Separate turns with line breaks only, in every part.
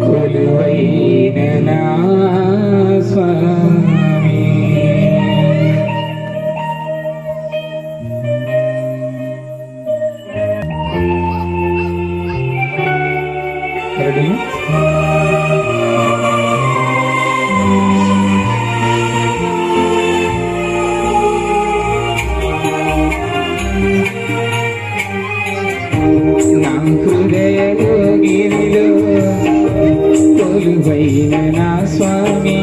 కొలువైన నా స్వామి రెడీ గిరిలో కొలువైన నా స్వామి.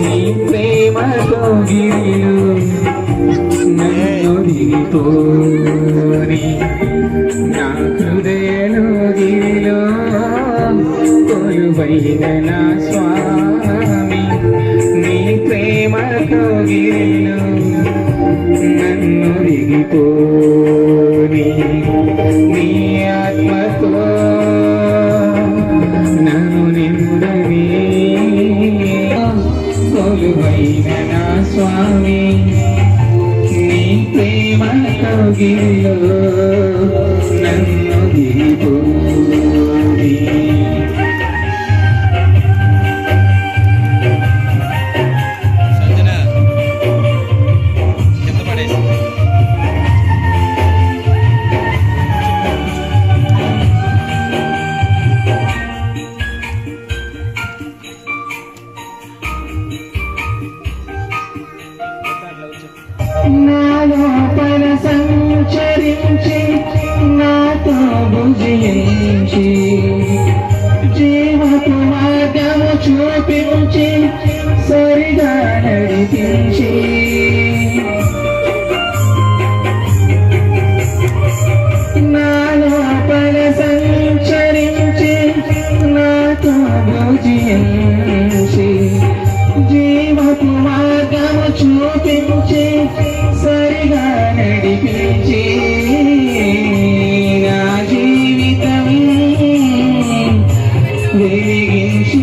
నీ ప్రేమతో గిరిలో నన్ను దిగిపోని నా హృదయలో గిరిలో కొలువైన నా స్వామి. నీ ప్రేమతో గిరిలో నన్ను నీ ఆత్మతో నన్ను నిండని కొలువైన నా స్వామి నీ ప్రేమ నన్ను బుజించి భుజించి జీవపు మార్గము చూపించి సరిగా నడిపించి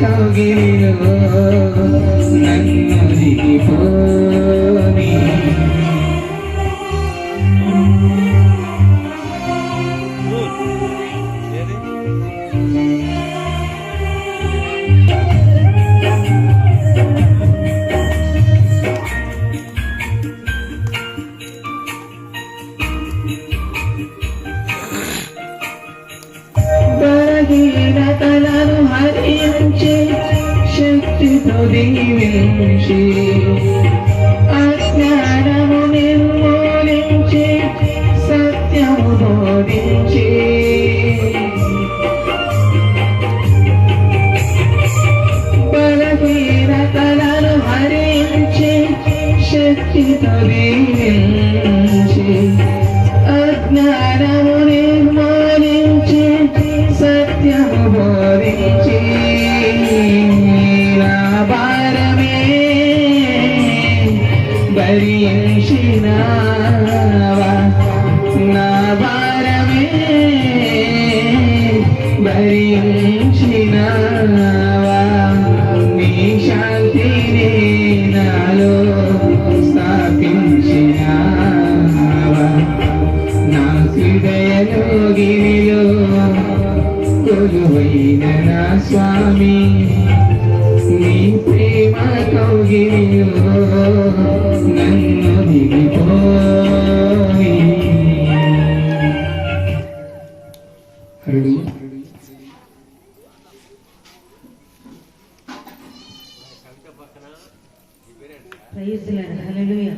ప్రేమ కౌగిలిలో నన్ను హరించి శక్తితో దీవించి అజ్ఞానము నిర్మూలించి సత్యము బోధించి బలహీనతలను హరించి శక్తితో దీవించి భరించినావా నా భారమే భరించినావా? నీ శాంతిని నాలో స్థాపించినావా? నా హృదయలో గిరిలో కొలువైన నా స్వామి నీ ప్రేమ కౌగిలిలో నన్ను దిగిపోయి హల్లెలూయా.